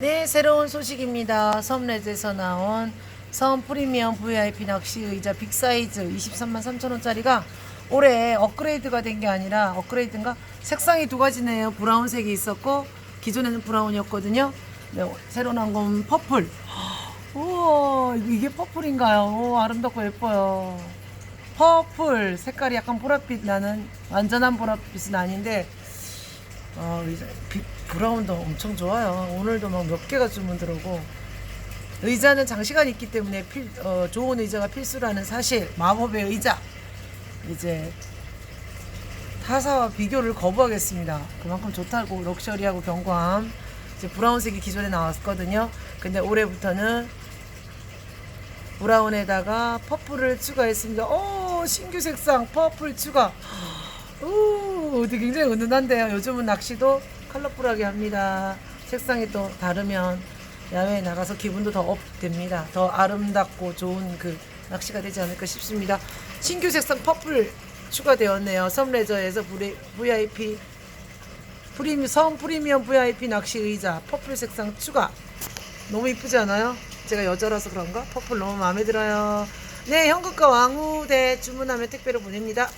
네, 새로운 소식입니다. 섬레드에서 나온 섬 프리미엄 VIP 낚시 의자 빅사이즈 23만 3천 원짜리가 올해 업그레이드가 된 게 아니라 업그레이드인가? 색상이 두 가지네요. 브라운색이 있었고 기존에는 브라운이었거든요. 네, 새로 나온 건 퍼플. 우와, 이게 퍼플인가요? 오, 아름답고 예뻐요. 퍼플 색깔이 약간 보랏빛 나는 완전한 보랏빛은 아닌데 어, 의자, 비- 브라운도 엄청 좋아요. 오늘도 막 몇 개가 주문 들어오고 의자는 장시간 있기 때문에 필, 어, 좋은 의자가 필수라는 사실 마법의 의자 이제 타사와 비교를 거부하겠습니다. 그만큼 좋다고 럭셔리하고 경관 이제 브라운색이 기존에 나왔거든요. 근데 올해부터는 브라운에다가 퍼플을 추가했습니다. 오 신규 색상 퍼플 추가. 오, 되게 굉장히 은은한데요. 요즘은 낚시도 컬러풀하게 합니다. 색상이 또 다르면 야외에 나가서 기분도 더 업됩니다. 더 아름답고 좋은 그 낚시가 되지 않을까 싶습니다. 신규 색상 퍼플 추가되었네요. 섬레저에서 VIP 프리미 섬 프리미엄 VIP 낚시 의자 퍼플 색상 추가. 너무 이쁘지 않아요? 제가 여자라서 그런가? 퍼플 너무 마음에 들어요. 네, 현금과 왕우대 주문하면 택배로 보냅니다.